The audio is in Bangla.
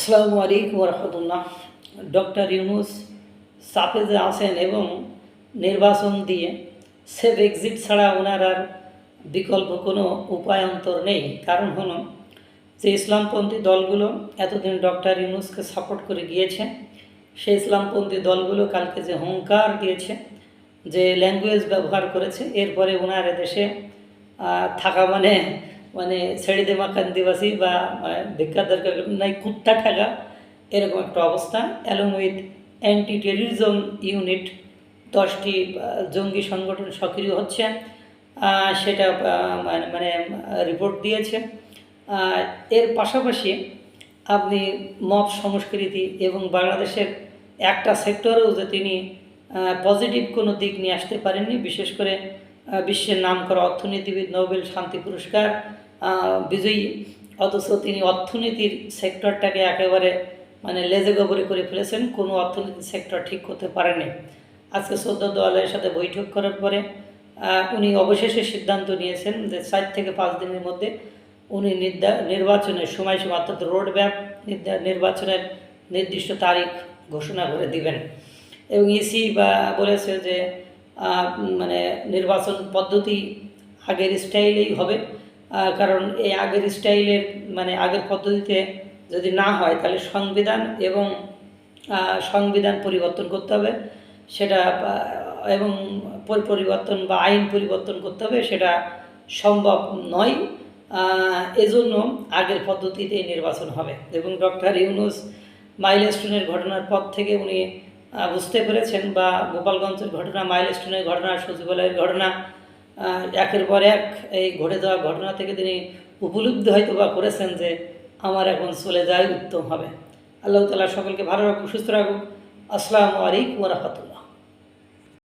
আসসালামু আলাইকুম রহমতুল্লাহ। ডক্টর ইউনুস সাফেজে আছেন এবং নির্বাচন দিয়ে সেফ এক্সিট ছাড়া ওনার আর বিকল্প কোনো উপায়ন্তর নেই। কারণ হলো যে ইসলামপন্থী দলগুলো এতদিন ডক্টর ইউনুসকে সাপোর্ট করে গিয়েছে, সেই ইসলামপন্থী দলগুলো কালকে যে হুঙ্কার দিয়েছে, যে ল্যাঙ্গুয়েজ ব্যবহার করেছে, এরপরে ওনার দেশে থাকা মানে মানে ছেড়ে দে মাকান দিবাসী বা আহ, দরকার নাই কুত্তা ঠাকা এরকম একটা অবস্থা। Along with anti terrorism unit দশটি জঙ্গি সংগঠন সক্রিয় হচ্ছে সেটা মানে মানে রিপোর্ট দিয়েছে। এর পাশাপাশি আপনি মব সংস্কৃতি এবং বাংলাদেশের একটা সেক্টরেও যে তিনি পজিটিভ কোনো দিক নিয়ে আসতে পারেননি বিশেষ করে বিশ্বের নাম করা অর্থনীতিবিদ নোবেল শান্তি পুরস্কার বিজয়ী। অথচ তিনি অর্থনীতির সেক্টরটাকে একেবারে মানে লেজে গবরে করে ফেলেছেন। কোনো অর্থনীতির সেক্টর ঠিক করতে পারেনি আজকে সদ্য দলের সাথে বৈঠক করার পরে উনি অবশেষে সিদ্ধান্ত নিয়েছেন যে চার থেকে পাঁচ দিনের মধ্যে উনি নির্বাচনের সময়সীমা, অর্থাৎ রোড ম্যাপ নির্বাচনের নির্দিষ্ট তারিখ ঘোষণা করে দিবেন। এবং ইসি বা বলেছে যে মানে নির্বাচন পদ্ধতি আগের স্টাইলেই হবে। কারণ এই আগের স্টাইলের মানে আগের পদ্ধতিতে যদি না হয়, তাহলে সংবিধান এবং সংবিধান পরিবর্তন করতে হবে। সেটা এবং পরিবর্তন বা আইন পরিবর্তন করতে হবে, সেটা সম্ভব নয়। এজন্য আগের পদ্ধতিতেই নির্বাচন হবে এবং ডক্টর ইউনুস মাইলস্টোনের ঘটনার পর থেকে উনি বুঝতে পেরেছেন বা গোপালগঞ্জের ঘটনা, মাইলস্টোনের ঘটনা, সচিবালয়ের ঘটনা একের পর এক এই ঘটে যাওয়া ঘটনা থেকে তিনি উপলব্ধি হয়তো বা করেছেন যে আমার এখন চলে যায় উত্তম হবে। আল্লাহ তালা সকলকে ভালো রাখুক, সুস্থ রাখুক। আসসালামু আলাইকুম রহমতুল্লাহ।